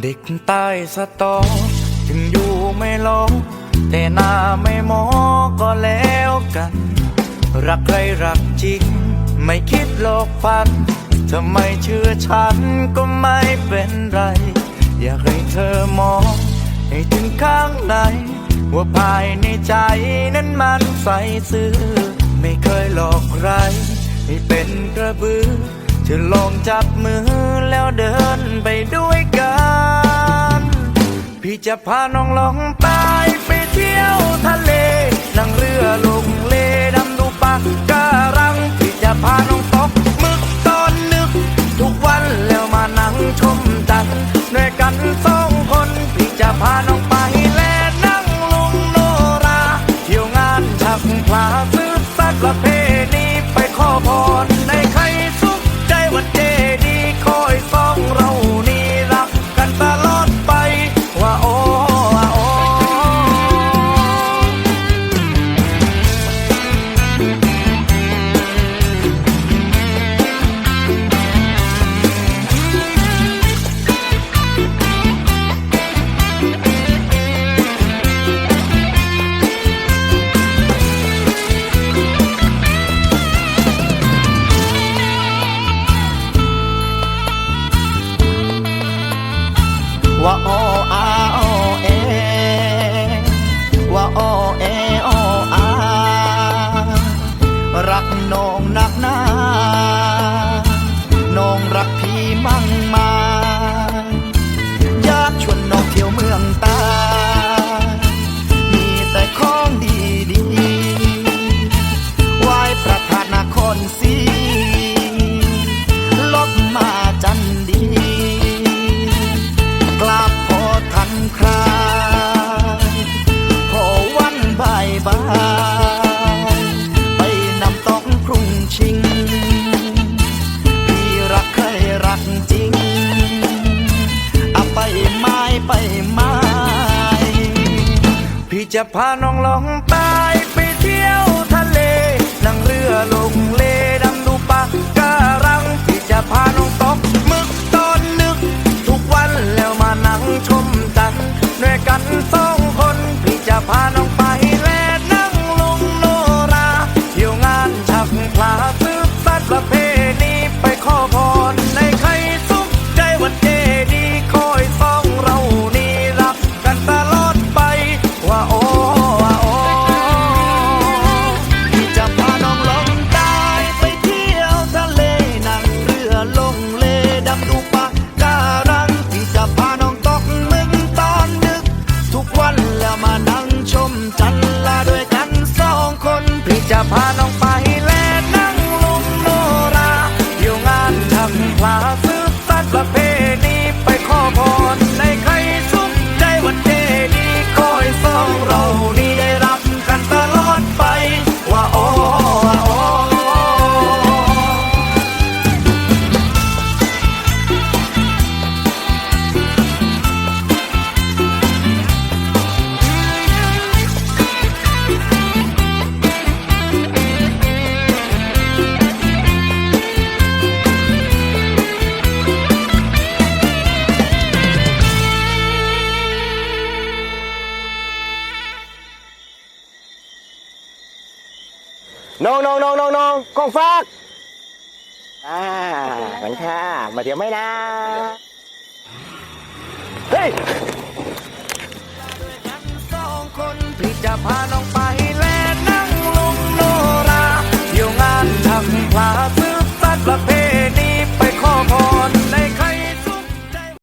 เด็กใต้สตอถึงอยู่ไม่ลงแต่หน้าไม่มอก็แล้วกัน รักใครรักจริง ไม่คิดหลอกฟันถ้าไมเชื่อฉันก็ไม่เป็นไร อยากให้เธอมอง ให้ถึงข้างใน ว่าภายในใจนั้นมันใสซื่อ ไม่เคยหลอกใคร ให้เป็นกระบือจะลองจับมือแล้วเดินไปด้วยกัน พี่จะพาน้องลองตายไปเที่ยวทะเล นั่งเรือลงเลดำดูปะการัง พี่จะพาน้องตกหมึกตอนนึก ทุกวันแล้วมานั่งชมจันทร์ด้วยกันสองคน พี่จะพาน้องไปแลนั่งลุงโนรา เที่ยวงานชักพลาซื้อสักประเพณีไปขอพร ออาโอเอว่าโอเอโออารักน้อง ไปไปไม้พี่จะพาน้องลองใตา น้องน้องน้องน้องน้องกองฟากอ่ามันค่ะ มาเดี๋ยวไม่นะ เฮ้ยสองคนพี่จะพาน้องไป